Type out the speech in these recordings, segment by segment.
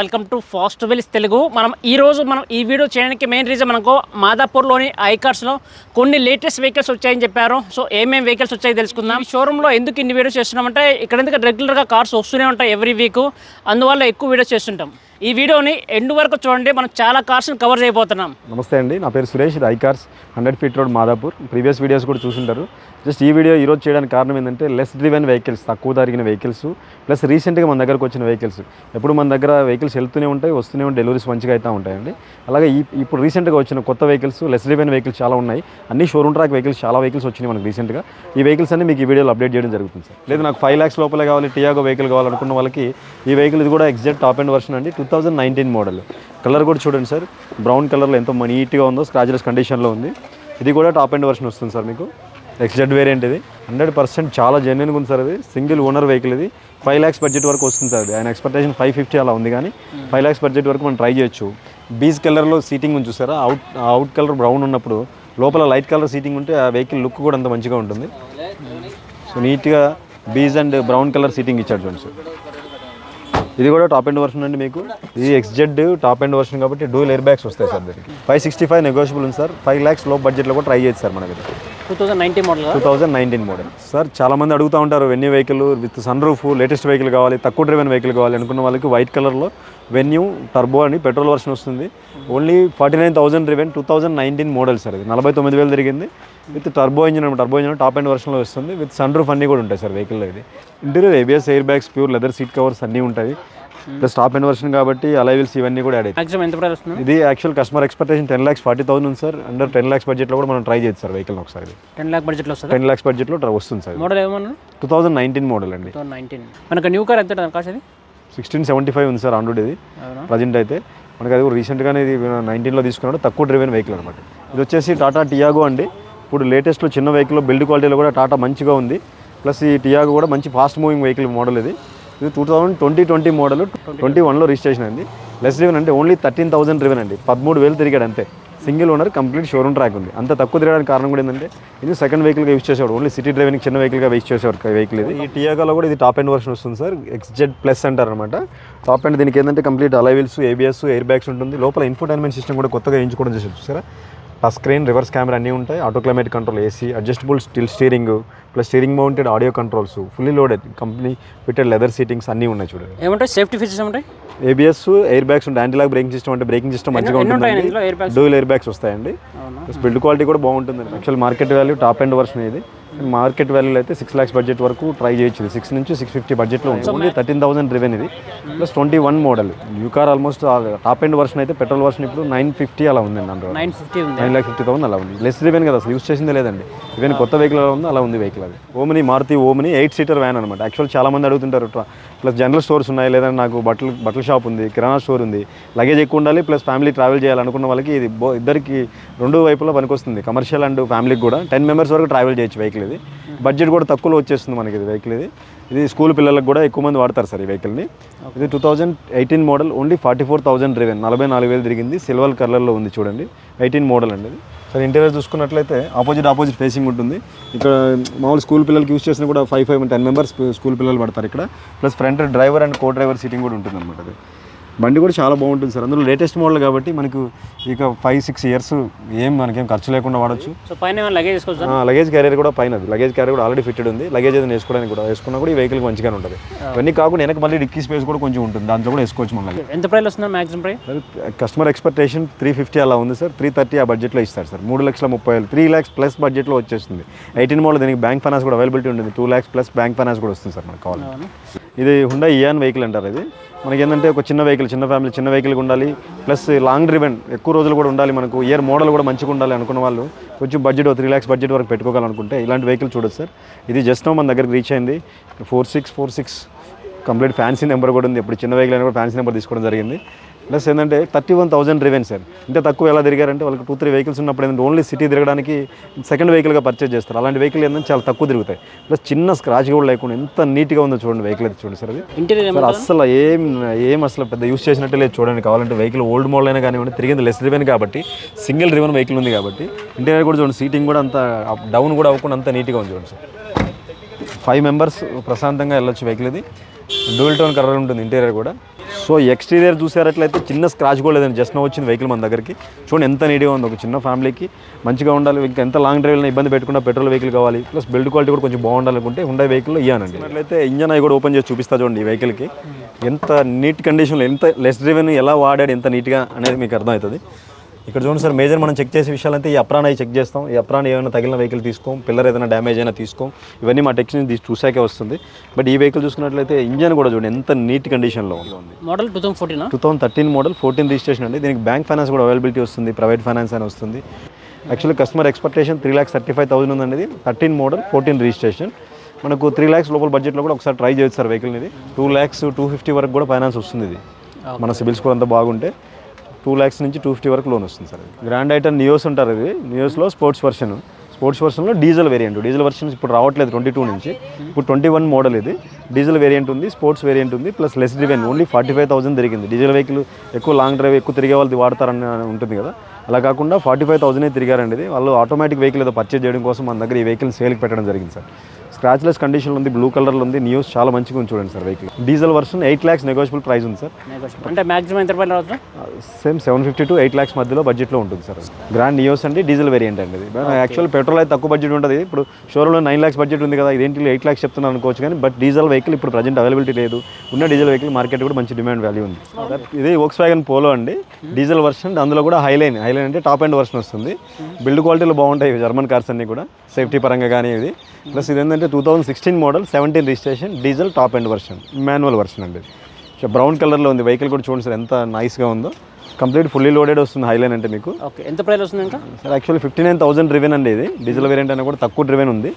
Welcome to fast wheels Telugu. మనం ఈరోజు మనం ఈ వీడియో చేయడానికి మెయిన్ రీజన్ మనకు మాదాపూర్లోని ఐకార్స్లో కొన్ని లేటెస్ట్ వెహికల్స్ వచ్చాయని చెప్పారు. సో ఏమేమి వెహికల్స్ వచ్చాయి తెలుసుకుందాం. షోరూంలో ఎందుకు ఇన్ని వీడియోస్ చేస్తున్నామంటే ఇక్కడ ఎందుకు రెగ్యులర్గా కార్స్ వస్తూనే ఉంటాయి ఎవ్రీ వీక్ అందువల్ల ఎక్కువ వీడియోస్ చేస్తుంటాం. ఈ వీడియోని ఎండ్ వరకు చూడండి. మనం చాలా కార్స్ని కవర్ చేయబోతున్నాం. నమస్తే అండి. నా పేరు సురేష్. ఇది cars hundred feet road Madhapur. Previous videos కూడా చూసుంటారు. జస్ట్ ఈ వీడియో ఈరోజు చేయడానికి కారణం ఏంటంటే లెస్ డ్రివెన్ వెహికల్స్ తక్కువ తరిగిన వెహికల్స్ ప్లస్ రీసెంట్గా మన దగ్గరకు వచ్చిన వెహికల్స్ ఎప్పుడు మన దగ్గర వెహికల్స్ వెళ్తూనే ఉంటాయి వస్తూనే ఉంటాయి డెలివరీస్ మంచిగా అవుతూ ఉంటాయండి. అలాగే ఈ ఇప్పుడు రీసెంట్గా వచ్చిన కొత్త వెహికల్స్ లెస్ డ్రివెన్ వెహికల్స్ చాలా ఉన్నాయి. అన్ని షోరూమ్ ట్రాక్ వెహికల్స్ చాలా వెహికల్స్ వచ్చినాయి మనకు రీసెంట్గా ఈ వెహికల్స్ అన్ని మీకు ఈ వీడియోలో అప్డేట్ చేయడం జరుగుతుంది సార్ లేదు నాకు ఫైవ్ ల్యాక్స్ లోపలే కావాలి టియాగో వెహికల్ కావాలనుకున్న వాళ్ళకి ఈ వెహికల్ ఇది కూడా ఎగ్జాక్ట్ టాప్ అండ్ వర్షన్ అండి. Two thousand nineteen model colour కూడా చూడండి సార్. బ్రౌన్ కలర్లో ఎంతో నీట్గా ఉందో స్క్రాచ్లెస్ కండిషన్లో ఉంది. ఇది కూడా టాప్ అండ్ వర్షన్ వస్తుంది సార్ మీకు. ఎక్స్జెడ్ వేరియంట్ ఇది. హండ్రెడ్ పర్సెంట్ చాలా జెన్యున్గా ఉంది సార్ ఇది. సింగిల్ ఓనర్ వెహికల్ ఇది. ఫైవ్ ల్యాక్స్ బడ్జెట్ వరకు వస్తుంది సార్ ఇది. ఆయన ఎక్స్పెక్టేషన్ ఫైవ్ ఫిఫ్టీ అలా ఉంది కానీ ఫైవ్ ల్యాక్స్ బడ్జెట్ వరకు మనం ట్రై చేయొచ్చు. బీజ్ కలర్లో సీటింగ్ ఉంది చూసారా? అవుట్ అవుట్ కలర్ బ్రౌన్ ఉన్నప్పుడు లోపల లైట్ కలర్ సీటింగ్ ఉంటే ఆ వెహికల్ లుక్ కూడా అంత మంచిగా ఉంటుంది. సో నీట్గా beige and brown colour seating ఇచ్చాడు చూడండి సార్. ఇది కూడా టాప్ ఎండ్ వర్షన్ అండి మీకు. ఇది ఎక్స్జెడ్ టాప్ ఎండ్ వర్షన్ కాబట్టి డూల్ ఎయిర్ బ్యాగ్స్ వస్తాయి సార్ దీనికి. ఫైవ్ సిక్స్టీ ఫైవ్ నెగోషియబుల్ ఉంది సార్. ఫైవ్ ల్యాక్స్లో బడ్జెట్లో కూడా ట్రై చేయొచ్చు సార్ మనకి two thousand nineteen model two thousand nineteen model sir చాలా మంది అడుగుతూ ఉంటారు Venue vehicle with sun roof latest vehicle కావాలి తక్కువ డ్రైవెన్ వెహికల్ కావాలి అనుకున్న వాళ్ళకి వైట్ కలర్లో వెన్యూ టర్బో అని పెట్రోల్ వర్షన్ వస్తుంది. Only forty nine thousand driven two thousand nineteen model sir ఇది. నలభై తొమ్మిది వేలు తిరిగింది. With turbo engine turbo engine top end వర్షన్లో వస్తుంది. విత్ సన్ రూఫ్ అన్నీ కూడా ఉంటాయి సార్ వెహికల్లో ఇది. Interior ABS air bags pure leather seat covers అన్నీ ఉంటాయి. ప్లస్ టాప్ ఎండ్ వర్షన్ కాబట్టి అలైవిల్స్ ఇవన్నీ కూడా యాడ్ అవుతాయి. ఇది actual customer expectation ten lakhs forty thousand ఉంది సార్. అండర్ టెన్ ల్యాక్స్ బడ్జెట్లో కూడా మనం ట్రై చేయొచ్చు సార్ వెహికల్ ఒకసారి. టెన్ ల్యాక్ బడ్జెట్లో టెన్ ల్యాక్స్ బడ్జెట్లో వస్తుంది సార్ మోడల్ ఏమన్నా? టూ థౌజండ్ నైన్టీన్ మోడల్ అండి. థౌసండ్ నైన్టీన్ మనకు న్యూ కార్ ఎంత కాస్ట్ ఇది? సిక్స్టీన్ సెవెంటీ ఫైవ్ ఉంది సార్ ఆండ్రాయిడ్ ఇది. ప్రజెంట్ అయితే. మనకి అది రీసెంట్గానే ఇది నైన్టీన్లో తీసుకున్నాడు. తక్కువ డ్రైవెన్ వెహికల్ అనమాట ఇది వచ్చేసి టాటా టియాగో అండి. ఇప్పుడు లేటెస్ట్లో చిన్న వెహికల్ బిల్డ్ క్వాలిటీలో కూడా టాటా మంచిగా ఉంది. ప్లస్ ఈ టియాగో కూడా మంచి ఫాస్ట్ మూవింగ్ వెహికల్ మోడల్ ఇది. ఇది two thousand twenty twenty model twenty వన్లో రిజిస్ట్రేషన్ అయింది. లెస్ డ్రివెన్ అంటే ఓన్లీ థర్టీన్ థౌసండ్ డ్రివెన్ అండి. పదమూడు వేలు తిరిగాడు అంతే. Single owner complete showroom track ఉంది. అంత తక్కువ తిరగడానికి కారణం కూడా ఏంటంటే ఇది సెకండ్ వెహికల్గా యూస్ చేసేవాడు. ఓన్లీ సిటీ డ్రైవింగ్ చిన్న వెహికల్గా యూస్ చేసేవాడు వెహికల్ ఇది. ఈ టియాగోలో కూడా ఇది టాప్ ఎండ్ వర్షన్ వస్తుంది సార్. ఎక్స్జెడ్ ప్లస్ అంటారు అనమాట టాప్ ఎండ్ దీనికి ఏంటంటే complete alloy wheels ABS air bags ఉంటుంది. లోపల ఇన్ఫోటైన్మెంట్ సిస్టమ్ కూడా కొత్తగా ఎంచుకోవడం చేసి చూసారా? టచ్ స్క్రీన్ రివర్స్ కెమెరా అన్నీ ఉంటాయి. Auto climate control AC adjustable still steering plus steering mounted audio controls fully loaded company fitted leather seatings అన్నీ ఉన్నాయి చూడండి. ఏమంటాయి సేఫ్టీ ఫీచర్స్ ఏమంటాయి? ఏబిఎస్ ఎయిర్ బ్యాగ్స్ ఉంటాయి యాంటీలాక్ బ్రేకింగ్ సిస్టమ్ అంటే బ్రేకింగ్ సిస్టమ్ మంచిగా ఉంటాయి ఉంటుంది ఇందులో air bags dual air bags వస్తాయండి. బిల్డ్ క్వాలిటీ కూడా బాగుంటుంది actual market value top end version ఇది. మార్కెట్ వాల్యూలో అయితే సిక్స్ ల్యాక్స్ బడ్జెట్ వరకు ట్రై చేయొచ్చు సిక్స్ నుంచి సిక్స్ ఫిఫ్టీ బడ్జెట్లో ఉంది. ఓన్లీ థర్టీన్ థౌసండ్ రివెన్ ఇది. Plus twenty one model. New car almost top end version అయితే పెట్రోల్ వర్షన్ ఇప్పుడు నైన్ ఫిఫ్టీ అలా ఉందండి అందులో. నైన్ ఫిఫ్టీ ఉంది. నైన్ ల్యాక్ ఫిఫ్టీ థౌసండ్ అలా ఉంది. లెస్ రివెన్ కదా అసలు యూస్ చేసిందే లేదండి. ఈవెన్ కొత్త వెహికల్ అలా ఉంది అలా ఉంది వెహికల్ అది. Omni Maruti Omni eight seater van అనమాట యాక్చువల్ చాలా మంది అడుగుతుంటారు ప్లస్ జనరల్ స్టోర్స్ ఉన్నాయి లేదంటే నాకు బట్టలు బట్టల షాప్ ఉంది కిరాణా స్టోర్ ఉంది. లగేజ్ ఎక్కువ ఉండాలి ప్లస్ ఫ్యామిలీ ట్రావెల్ చేయాలనుకున్న వాళ్ళకి ఇది ఇద్దరికి రెండు వైపులా పనికొస్తుంది. కమర్షియల్ అండ్ ఫ్యామిలీకి కూడా. టెన్ మెంబర్స్ వరకు ట్రావెల్ చేయొచ్చు వెహికల్ ఇది. బడ్జెట్ కూడా తక్కువలో వచ్చేస్తుంది మనకి ఇది వెహికల్ ఇది. ఇది స్కూల్ పిల్లలకు కూడా ఎక్కువ మంది వాడతారు సార్ ఈ వెహికల్ని ఇది two thousand eighteen model only forty four thousand driven నలభై నాలుగు వేలు తిరిగింది. సిల్వర్ కలర్లో ఉంది చూడండి. ఎయిటీన్ మోడల్ అండి ఇది. సార్ ఇంటీరియర్ చూసుకున్నట్లయితే ఆపోజిట్ ఆపోజిట్ ఫేసింగ్ ఉంటుంది. ఇక్కడ మామూలు స్కూల్ పిల్లలకి యూస్ చేసిన కూడా five five ten members school పిల్లలు పడతారు ఇక్కడ. Plus front driver and co driver seating కూడా ఉంటుంది అనమాట అది. బండి కూడా చాలా బాగుంటుంది సార్. అందులో లేటెస్ట్ మోడల్ కాబట్టి మనకు ఇక ఫైవ్ సిక్స్ ఇయర్స్ ఏం మనకేం ఖర్చు లేకుండా వాడచ్చు. సో పైన లగేజ్ లగేజ్ క్యారియర్ కూడా పైన లగేజ్ క్యారియర్ కూడా ఆల్రెడీ ఫిట్టెడ్ ఉంది. లగేజ్ ఏదైనా వేసుకోవడానికి కూడా వేసుకున్నా కూడా ఈ వెహికల్ మంచిగానే ఉంటుంది. ఇవన్నీ కాకుండా వెనక మళ్ళీ డిక్కీ స్పేస్ కూడా కొంచెం ఉంటుంది. దాంట్లో కూడా వేసుకోవచ్చు మళ్ళీ ఎంత ప్రైస్ వస్తుంది maximum price customer expectation three fifty అలా ఉంది సార్. త్రీ థర్టీ ఆ బడ్జెట్లో ఇస్తారు సార్. మూడు లక్షల ముప్పై వేలు త్రీ ల్యాక్స్ ప్లస్ బడ్జెట్లో వచ్చేస్తుంది. ఎయిటీన్ మోడల్ దీనికి బ్యాంక్ ఫైనాన్స్ కూడా అవైలబిలిటీ ఉంటుంది. Two lakhs plus bank finance కూడా వస్తుంది సార్ మనకు కావాలి ఇది హుండా ఇయాన్ వెహికల్ అంటారు ఇది. మనకి ఏంటంటే ఒక చిన్న వెహికల్ చిన్న ఫ్యామిలీ చిన్న వెహికల్ ఉండాలి. ప్లస్ లాంగ్ డ్రివెన్ ఎక్కువ రోజులు కూడా ఉండాలి మనకు. ఇయర్ మోడల్ కూడా మంచిగా ఉండాలి అనుకున్న వాళ్ళు. కొంచెం బడ్జెట్ త్రీ ల్యాక్స్ బడ్జెట్ వరకు పెట్టుకోవాలనుకుంటే ఇలాంటి వెహికల్ చూడొచ్చు సార్ ఇది జస్ట్ మన దగ్గరికి రీచ్ అయింది. Four six four six complete fancy number కూడా ఉంది. ఇప్పుడు చిన్న వెహికల్ అయినా కూడా ఫ్యాన్సీ నెంబర్ తీసుకోవడం జరిగింది. ప్లస్ ఏంటంటే thirty one thousand driven sir. ఇంత తక్కువ ఎలా తిరిగారంటే వాళ్ళకి టూ త్రీ వెహికల్స్ ఉన్నప్పుడు ఏంటంటే ఓన్లీ సిటీ తిరగడానికి సెకండ్ వెహికల్గా పర్చేజ్ చేస్తారు. అలాంటి వెహికల్ ఏంటంటే చాలా తక్కువ తిరుగుతాయి. ప్లస్ చిన్న స్క్రాచ్ కూడా లేకుండా ఎంత నీట్గా ఉందో చూడండి వెహికల్ అయితే చూడండి సార్ అది. అసలు ఏం ఏం అసలు పెద్ద యూస్ చేసినట్టే లేదు చూడండి. కావాలంటే వెహికల్ ఓల్డ్ మోడల్ అయినా కానివ్వండి తిరిగింది లెస్ రివెన్ కాబట్టి సింగిల్ రివెన్ వెహికల్ ఉంది కాబట్టి ఇంటీరియర్ కూడా చూడండి సీటింగ్ కూడా అంత డౌన్ కూడా అవ్వకుండా అంత నీట్గా ఉంది చూడండి సార్. ఫైవ్ మెంబర్స్ ప్రశాంతంగా వెళ్ళొచ్చు వెహికల్ ఇది. డూల్ టోన్ కలర్ ఉంటుంది ఇంటీరియర్ కూడా. సో ఎక్స్టీరియర్ చూసారట్లయితే చిన్న స్క్రాచ్ కూడా లేదండి. జస్ట్ వచ్చింది వెహికల్ మన దగ్గరికి. చూడండి ఎంత నీట్గా ఉంది ఒక చిన్న ఫ్యామిలీకి. మంచిగా ఉండాలి. ఇంకా ఎంత లాంగ్ డ్రైవ్ ఇబ్బంది పెట్టుకున్నా పెట్రోల్ వెహికల్ కావాలి. ప్లస్ బిల్డ్ క్వాలిటీ కూడా కొంచెం బాగుండాలనుకుంటే ఉండే వెహికల్ ఇవ్వనండి అట్లయితే ఇంజన్ అవి కూడా ఓపెన్ చేసి చూపిస్తా చూడండి ఈ వెహికల్కి ఎంత నీట్ కండిషన్లో ఎంత లెస్ డ్రైవెన్ ఎలా వాడాడు ఎంత నీట్గా అనేది మీకు అర్థమవుతుంది. ఇక్కడ చూడండి సార్ మేజర్ మనం చెక్ చేసే విషయాలు అయితే ఈ అప్రాన్ అవి చెక్ చేస్తాం. ఈ అప్రాన్ ఏమైనా తగిలిన వెహికల్ తీసుకోం పిల్లర్ ఏదైనా డ్యామేజ్ అయినా తీసుకోం. ఇవన్నీ మా టెక్నిక్ చూసాకే వస్తుంది. బట్ ఈ వెహికల్ చూసుకున్నట్లయితే ఇంజన్ కూడా చూడండి ఎంత నీట్ కండిషన్లో ఉంది. Model two thousand fourteen two thousand thirteen model fourteen registration అండి. దీనికి బ్యాంక్ ఫైనాన్స్ కూడా అవైలబిలిటీ వస్తుంది ప్రైవేట్ ఫైనాన్స్ అని వస్తుంది. Actually customer expectation three lakhs thirty five thousand ఉందండి థర్టీన్ మోడల్ ఫోర్టీన్ రిజిస్ట్రేషన్. మనకు త్రీ ల్యాక్స్ లోపల బడ్జెట్లో కూడా ఒకసారి ట్రై చేయొచ్చు సార్ వెహికల్ ఇది. టూ ల్యాక్స్ టూ ఫిఫ్టీ వరకు కూడా ఫైనాన్స్ వస్తుంది ఇది. మన సిబిల్ స్కోర్ అంతా బాగుంటే. టూ ల్యాక్స్ నుంచి టూ ఫిఫ్టీ వరకు లోన్ వస్తుంది sir grand i ten Nios ఉంటారు ఇది. నియోస్లో స్పోర్ట్స్ వర్షన్ స్పోర్ట్స్ వర్షన్లో డీజిల్ వేరియంట్ డీజిల్ వర్షన్ ఇప్పుడు రావట్లేదు ట్వంటీ టూ నుంచి. ఇప్పుడు ట్వంటీ వన్ మోడల్ ఇది. డీజిల్ వేరియంట్ ఉంది స్పోర్ట్స్ వేరియంట్ ఉంది plus less driven only forty five thousand తిరిగింది డీజిల్ వెహికల్ ఎక్కువ లాంగ్ డ్రైవ్ ఎక్కువ తిరిగే వాళ్ళది వాడతారని ఉంటుంది కదా. అలా కాకుండా ఫార్టీ ఫైవ్ థౌసండే తిరిగారండి ఇది. వాళ్ళు ఆటోమేటిక్ వెహికల్ ఏదో పర్చేజ్ చేయడం కోసం మన దగ్గర ఈ వెహికల్ సేల్కి పెట్టడం జరిగింది సార్. స్క్రాచ్లెస్ కండిషన్లో ఉంది బ్లూ కలర్లో ఉంది న్యూస్ చాలా మంచిగా ఉంది చూడండి sir vehicle. Diesel version eight lakhs negotiable price ఉంది సార్. అంటే మాక్సిమం ఎంత రూపాయలు same seven fifty to eight lakhs మధ్యలో బడ్జెట్లో ఉంటుంది సార్ గ్రాండ్ నియోస్ అండి డీజిల్ వేరియంట్ అండి ఇది యాక్చువల్ పెట్రోల్ అయితే తక్కువ బడ్జెట్ ఉంటుంది. ఇప్పుడు షోరూంలో నైన్ ల్యాక్స్ బడ్జెట్ ఉంది కదా ఇదేంటి ఎయిట్ ల్యాక్స్ చెప్తున్నాను అనుకోవచ్చు కానీ బట్ డీజిల్ వెహికల్ ఇప్పుడు ప్రజెంట్ అవైలబిలిటీ లేదు. ఉన్న డీజిల్ వెహికల్ మార్కెట్ కూడా మంచి డిమాండ్ వాల్యూ ఉంది. ఇది వోక్స్ వ్యాగన్ పోలో అండి. డీజిల్ వర్షన్ అందులో కూడా హైలైన్ హైలైన్ అంటే టాప్ అండ్ వర్షన్ వస్తుంది. బిల్డ్ క్వాలిటీలో బాగుంటాయి జర్మన్ కార్స్ అన్ని కూడా. సేఫ్టీ పరంగా కానీ ఇది. ప్లస్ ఇది ఏంటంటే two thousand sixteen model seventeen registration diesel top and version manual version అండి సో బ్రౌన్ కలర్లో ఉంది వెహికల్ కూడా చూడండి సార్ ఎంత నైస్గా ఉందో. కంప్లీట్ ఫుల్లీ లోడెడ్ వస్తుంది హైలైన్ అంటే మీకు. ఓకే ఎంత ప్రైస్ వస్తుంది ఇంకా? Sir actually fifty nine thousand driven అండి ఇది. డీజిల్ వేరియంట్ అయినా కూడా తక్కువ డ్రివెన్ ఉంది.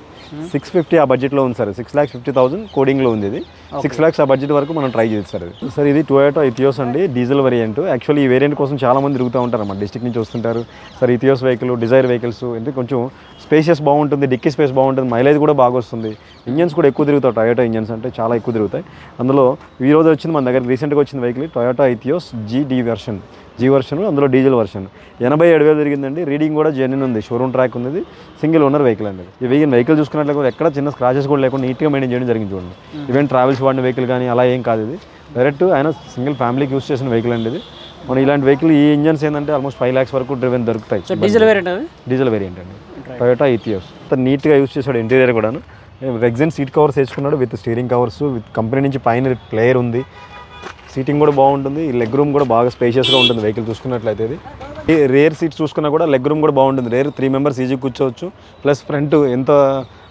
సిక్స్ ఫిఫ్టీ ఆ బడ్జెట్లో ఉంది sir six lakhs fifty thousand కోడింగ్లో ఉంది ఇది. సిక్స్ ల్యాక్స్ ఆ బడ్జెట్ వరకు మనం ట్రై చేయొచ్చు సార్ ఇది. సార్ ఇది టొయోటో ఇథియోస్ అండి డీజిల్ వేరియంట్ యాక్చువల్లీ ఈ వేరియంట్ కోసం చాలా మంది తిరుగుతూ ఉంటారు అన్నమాట. డిస్ట్రిక్ట్ నుంచి వస్తుంటారు. Sir Etios vehicle Dzire vehicles అంటే కొంచెం స్పేషియస్ బాగుంటుంది డిక్కీ స్పేస్ బాగుంటుంది మైలేజ్ కూడా బాగా వస్తుంది. ఇంజన్స్ కూడా ఎక్కువ తిరుగుతాయి టొయోటో ఇంజన్స్ అంటే చాలా ఎక్కువ తిరుగుతాయి. అందులో ఈ రోజు వచ్చింది మన దగ్గర రీసెంట్గా వచ్చిన vehicle Toyota Etios G version G version అందులో డీజిల్ వర్షన్ ఎనభై ఏడు వేలు తిరిగిందండి. రీడింగ్ కూడా జెన్యున్ ఉంది. షోరూమ్ ట్రాక్ ఉంది సింగిల్ ఓనర్ వెహికల్ అండి ఈ వెహికల్ వెహికల్ చూసుకున్నట్లయితే కూడా ఎక్కడ చిన్న స్క్రాచెస్ కూడా లేకుండా నీట్గా మెయింటైన్ చేయడం జరిగింది చూడండి. ఈవెన్ ట్రావెల్స్ వాడిన వెహికల్ కానీ అలా ఏం కాదు ఇది. డైరెక్ట్ ఆయన సింగిల్ ఫ్యామిలీకి యూస్ చేసిన వెహికల్ అండి ఇది. మన ఇలాంటి వెహికల్ ఈ ఇంజన్స్ ఏంటంటే ఆల్మోస్ట్ ఫైవ్ ల్యాక్స్ వరకు డ్రివెన్ దొరుకుతాయి. డీజిల్ వేరియంట్ అది డీజిల్ వేరియంట్ అండి. టొయోటా ఇథియోస్ నీట్గా యూస్ చేశాడు ఇంటీరియర్ కూడాను. రెగ్జన్ సీట్ కవర్స్ వేసుకున్నాడు with steering covers with company నుంచి పైన ప్లేయర్ ఉంది. సీటింగ్ కూడా బాగుంటుంది. ఈ లెగ్ రూమ్ కూడా బాగా స్పేషియస్గా ఉంటుంది వెహికల్ చూసుకున్నట్లయితే ఇది. రేర్ సీట్స్ చూసుకున్నా కూడా లెగ్ రూమ్ కూడా బాగుంటుంది. రేర్ త్రీ మెంబర్స్ ఈజీ కూర్చోవచ్చు. ప్లస్ ఫ్రంట్ ఎంత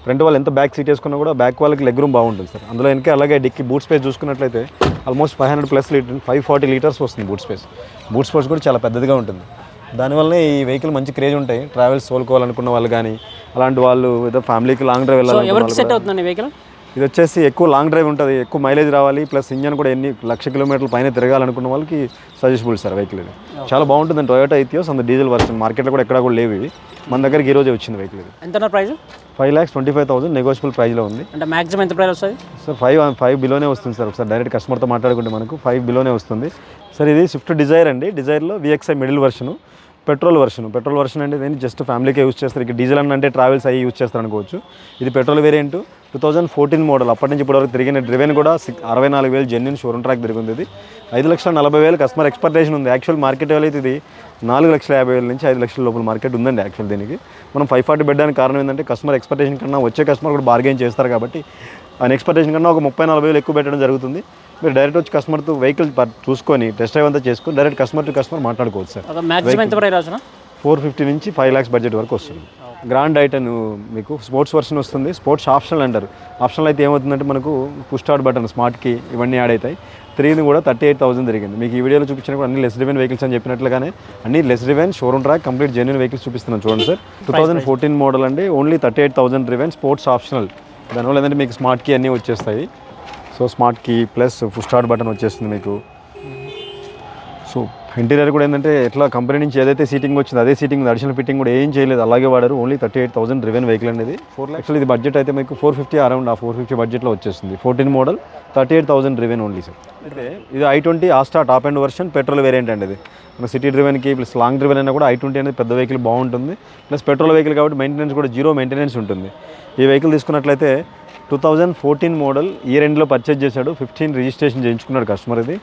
ఫ్రంట్ వాళ్ళు ఎంత బ్యాక్ సీట్ వేసుకున్నా కూడా బ్యాక్ వాళ్ళకి లెగ్ రూమ్ బాగుంటుంది సార్. అందులో వెనక అలాగే డిక్కి బూట్ స్పేస్ చూసుకున్నట్లయితే almost five hundred plus litre five forty litres వస్తుంది బూట్ స్పేస్ బూట్ స్పేస్ కూడా చాలా పెద్దదిగా ఉంటుంది. దానివల్లనే ఈ వెహికల్ మంచి క్రేజ్ ఉంటాయి. ట్రావెల్స్ తోలుకోవాలనుకున్న వాళ్ళు కానీ అలాంటి వాళ్ళు ఏదో ఫ్యామిలీకి లాంగ్ డ్రైవ్ వెళ్ళాలి వెహికల్ ఇది వచ్చేసి ఎక్కువ లాంగ్ డ్రైవ్ ఉంటుంది ఎక్కువ మైలేజ్ రావాలి ప్లస్ ఇంజన్ కూడా ఎన్ని లక్ష కిలోమీటర్ల పైన తిరగాలనుకున్న వాళ్ళకి సజెస్టబుల్ సార్ వెహికల్ ఇది. చాలా బాగుంటుంది టొయోటా ఇథియోస్ అంత డీజిల్ వర్షన్ మార్కెట్లో కూడా ఎక్కడ కూడా లేవు ఇవి. మన దగ్గరికి ఈ రోజే వచ్చింది వెహికల్ ఇది. ఎంత price five lakhs twenty five thousand negotiable ప్రైస్లో ఉంది. అంటే మాక్సిమం ఎంత ప్రైస్ వస్తుంది? సార్ ఫైవ్ ఫైవ్ బిలోనే వస్తుంది సార్. ఒకసారి డైరెక్ట్ కస్టమర్తో మాట్లాడుకుంటే మనకు ఫైవ్ బిలోనే వస్తుంది. సార్ ఇది స్విఫ్ట్ డిజైర్ అండి. డిజైర్లో VXI middle version petrol version. Petrol version అంటే దీన్ని జస్ట్ ఫ్యామిలీకే యూజ్ చేస్తారు. ఇక డీజిల్ అంటే ట్రావెల్స్ అయ్యి యూజ్ చేస్తారు అనుకోవచ్చు. ఇది petrol variant two thousand fourteen model అప్పటి నుంచి ఇప్పటివరకు తిరిగిన డ్రివెన్ కూడా సిక్ అరవై నాలుగు వేలు జెన్యున్ షోరూమ్ ట్రాక్ తిరిగింది ఇది. ఐదు లక్షల నలభై వేలు కస్టమర్ ఎక్స్పెక్టేషన్ ఉంది. యాక్చువల్ మార్కెట్ వాల్యూ అయితే ఇది నాలుగు లక్షల యాభై వేల నుంచి ఐదు లక్షల లోపల మార్కెట్ ఉందండి యాక్చువల్ దీనికి. మనం ఫైవ్ ఫార్టీ పెట్టడానికి కారణం ఏంటంటే కస్టమర్ ఎక్స్పెక్టేషన్ కన్నా వచ్చే కస్టమర్ కూడా బార్గెన్ చేస్తారు కాబట్టి ఆయన ఎక్స్పెక్టేషన్ కన్నా ఒక ముప్పై నలభై వేలు ఎక్కువ పెట్టడం జరుగుతుంది. మీరు డైరెక్ట్ వచ్చి కస్టమర్తో వెహికల్ చూసుకొని టెస్ట్ డ్రైవ్ అంతా చేసుకొని డైరెక్ట్ కస్టమర్ టు కస్టమర్ మాట్లాడుకోవచ్చు సార్. ఒక మాక్సిమం ఎంత ప్రైస్ రాసిన ఫోర్ ఫిఫ్టీ నుంచి ఫైవ్ ల్యాక్స్ బడ్జెట్ వరకు వస్తుంది. గ్రాండ్ ఐటన్ మీకు స్పోర్ట్స్ వర్షన్ వస్తుంది. స్పోర్ట్స్ ఆప్షనల్ అంటారు. ఆప్షనల్ అయితే ఏమవుతుందంటే మనకు పుష్ స్టార్ట్ బటన్ స్మార్ట్కి ఇవన్నీ యాడ్ అవుతాయి. త్రీని కూడా థర్టీ ఎయిట్ థౌసండ్ తిరిగింది. మీకు ఈ వీడియోలో చూపించిన కూడా అన్ని లెస్ రివెన్ వెహికల్స్ అని చెప్పినట్లుగానే అన్ని less driven showroom track complete genuine vehicles చూపిస్తున్నాను చూడండి sir. Two thousand fourteen model అండి. Only thirty eight thousand driven sports optional దానివల్ల ఏంటంటే మీకు స్మార్ట్ కీ అన్నీ వచ్చేస్తాయి. So smart key plus push start button వచ్చేస్తుంది మీకు. సో ఇంటీరియర్ కూడా ఏంటంటే ఎట్లా కంపెనీ నుంచి ఏదైతే సీటింగ్ వచ్చిందో అదే సీటింగ్ అడిషనల్ ఫిట్టింగ్ కూడా ఏం చేయలేదు. అలాగే వాడారు. Only thirty eight thousand driven vehicle అనేది ఫోర్ ల్యాక్స్ ఇది బడ్జెట్ అయితే మీకు ఫోర్ ఫిఫ్టీ అరౌండ్ ఆ ఫోర్ ఫిఫ్టీ బడ్జెట్లో వచ్చేస్తుంది fourteen model thirty eight thousand driven only sir అయితే ఇది i twenty Asta top end version petrol variant అండి ఇది. మన సిటీ డ్రివెన్కి ప్లస్ లాంగ్ డ్రివెన్ అయినా కూడా ఐ ట్వంటీ అనేది పెద్ద వెహికల్ బాగుంటుంది. ప్లస్ పెట్రోల్ వెహికల్ కాబట్టి మెయింటెనెన్స్ కూడా జీరో మెయింటెనెన్స్ ఉంటుంది. ఈ వెహికల్ తీసుకున్నట్లయితే టూ థౌజండ్ ఫోర్టీన్ మోడల్ ఈ ఎండ్లో పర్చేజ్ చేశాడు. ఫిఫ్టీన్ రిజిస్ట్రేషన్ చేయించుకున్నాడు కస్టమర్ ఇది.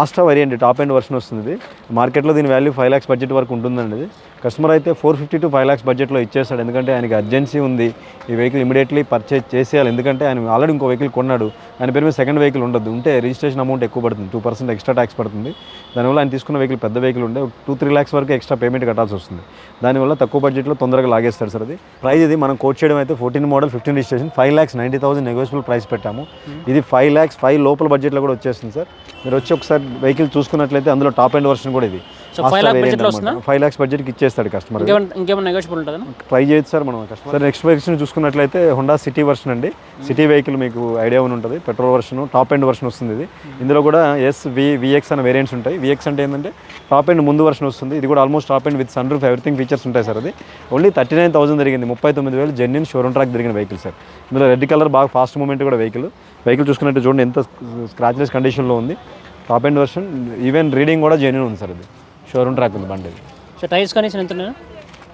Astra variant top end version వస్తుంది మార్కెట్లో దీని వాల్యూ ఫైవ్ ల్యాక్స్ బడ్జెట్ వరకు ఉంటుందండి ఇది. కస్టమర్ అయితే four fifty to five lakhs బడ్జెట్లో ఇచ్చేస్తాడు. ఎందుకంటే ఆయనకి అర్జెన్సీ ఉంది. ఈ వెహికల్ ఇమీడియట్లీ పర్చేజ్ చేసేయాలి. ఎందుకంటే ఆయన ఆల్రెడీ ఇంకో వెహికల్ కొన్నాడు. ఆయన పేరు మీద సెకండ్ వెహికల్ ఉండదు. ఉంటే రిజిస్ట్రేషన్ అమౌంట్ ఎక్కువ పడుతుంది. టూ పర్సెంట్ ఎక్స్ట్రా ట్యాక్స్ పడుతుంది. దానివల్ల ఆయన తీసుకున్న వెహికల్ పెద్ద వెహికల్ ఉంటే టూ త్రీ ల్యాక్స్ వరకు ఎక్స్ట్రా పేమెంట్ కట్టాల్సి వస్తుంది. దానివల్ల తక్కువ బడ్జెట్లో తొందరగా లాగేస్తాడు సార్ అది. ప్రైస్ ఇది మనం కోట్ చేయడం అయితే fourteen model fifteen registration five lakhs ninety thousand negotiable price పెట్టాము. ఇది ఫైవ్ ల్యాక్స్ ఫైవ్ లోపల బడ్జెట్లో కూడా వచ్చేస్తుంది సార్. మీరు వచ్చి ఒకసారి వెహికల్ చూసుకున్నట్లయితే అందులో టాప్ ఎండ్ వర్షన్ కూడా ఇది. ఫైవ్ ల్యాక్స్ బడ్జెట్కి ఇచ్చేస్తాడు కస్టమర్ ఇంకేమైనా ఇంకేమైనా నెగోషియబుల్ ఉంటుందా? ట్రై చేయొచ్చు సార్ మనం సార్ నెక్స్ట్ వెర్షన్ చూసుకున్నట్లయితే హోండా సిటీ వర్షన్ అండి. సిటీ వెహికల్ మీకు ఐడియా అని ఉంటుంది? Petrol version top end version వస్తుంది ఇది. ఇందులో కూడా ఎస్ వి విఎక్స్ అనే వేరియంట్స్ ఉంటాయి. విఎక్స్ అంటే ఏంటంటే టాప్ ఎండ్ ముందు వర్షన్ వస్తుంది. ఇది కూడా almost top end with sunroof everything features ఉంటాయి సార్ అది. ఓన్లీ థర్టీ నైన్ థౌసండ్ జరిగింది. ముప్పై తొమ్మిది వేలు జెన్యున్ షోరూమ్ ట్రాక్ జరిగిన వెహికల్ సార్. ఇందులో రెడ్ కలర్ బాగా ఫాస్ట్ మూమెంట్ కూడా వెహికల్ వెహికల్ చూసుకున్నట్టు చూడండి ఎంత స్క్రాచ్లెస్ కండిషన్లో ఉంది. Top end version even reading కూడా జెన్యున్ ఉంది సార్ ఇది షోరూమ్ ట్రాక్ ఉంది బండి. సో టైర్స్ కండిషన్ ఎంత ఉన్నాయి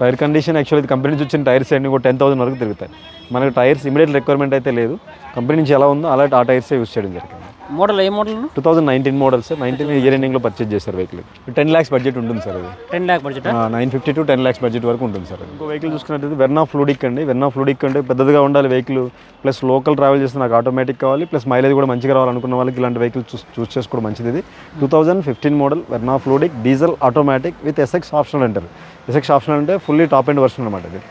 టైర్ కండిషన్ యాక్చువల్లీ కంపెనీ నుంచి వచ్చిన టైర్స్ అన్ని కూడా టెన్ థౌసండ్ వరకు తిరుగుతాయి మనకు టైర్స్ ఇమీడియట్ రిక్వైర్మెంట్ అయితే లేదు. కంపెనీ నుంచి ఎలా ఉందో అలా ఆ టైర్సే యూస్ చేయడం జరిగింది. మోడల్ ఏ model two thousand nineteen model sir. Nineteen year ఎండింగ్లో పర్చేజ్ చేశారు వెహికల్ టెన్ ల్యాక్స్ బడ్జెట్ ఉంటుంది సార్ అది. Ten lakh budget nine fifty to ten lakhs budget వరకు ఉంటుంది సార్ ఇంకో వెహికల్ చూసుకున్నట్టు వెర్నా ఫ్లూడిక్ అండి. వెర్నా ఫ్లూడిక్ అంటే పెద్దదిగా ఉండాలి వెహికల్ ప్లస్ లోకల్ ట్రావెల్ చేస్తే నాకు ఆటోమేటిక్ కావాలి. ప్లస్ మైలేజ్ కూడా మంచిగా రావాలనుకున్న వాళ్ళకి ఇలాంటి వెహికల్ చూస్ చూస్ చేసుకోవడం మంచిది ఇది. Two thousand fifteen model Verna fluidic diesel automatic with SX optional అంటారు ఎస్ఎక్స్ ఆప్షనల్ అంటే ఫుల్లీ టాప్ ఎండ్ వర్షన్ అనమాట ఇది.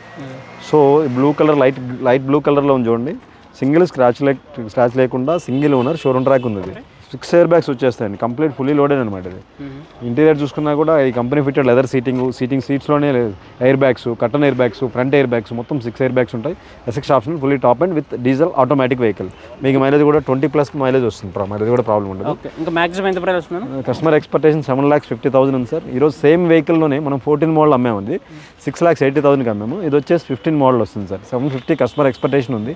So blue colour light light blue కలర్లో ఉంది చూడండి. సింగిల్ స్క్రాచ్ లేక్ స్క్రాచ్ లేకుండా సింగిల్ ఓనర్ షోరూమ్ ట్రాక్ ఉంది ఇది. సిక్స్ ఇయర్ బ్యాగ్స్ వచ్చేస్తాయండి. కంప్లీట్ ఫుల్లీ లోడెడ్ అనమాట ఇది. ఇంటీరియర్ చూసుకున్నా కూడా ఈ company fitted leather seating seating సీట్స్లోనే air bags curtain air bags front air bags మొత్తం సిక్స్ ఎయిర్ బ్యాగ్స్ ఉంటాయి. SX option fully top end with diesel automatic vehicle మీకు mileage కూడా ట్వంటీ ప్లస్ మైలేజ్ వస్తుంది ప్రా- మైలేజ్ కూడా ప్రాబ్లం ఉండదు. ఇంకా maximum ఎంత ప్రైస్ వస్తున్నాను customer expectation seven lakhs fifty thousand ఉంది సార్ ఈరోజు సేమ్ వెహికల్లోనే మనం ఫోర్టీన్ మోడల్ అమ్మాము ఇది సిక్స్ ల్యాక్స్ ఎయిటీ థౌసండ్కి అమ్మాము. ఇది వచ్చేసి ఫిఫ్టీన్ మోడల్ వస్తుంది sir seven fifty customer expectation ఉంది.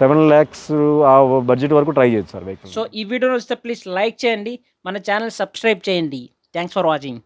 సెవెన్ ల్యాక్స్ ఆ బడ్జెట్ వరకు ట్రై చేయొచ్చు సార్ వెహికల్ సో ఈ వీడియో వస్తే ప్లీజ్ లైక్ చేయండి. మన ఛానల్ సబ్స్క్రైబ్ చేయండి. Thanks for watching.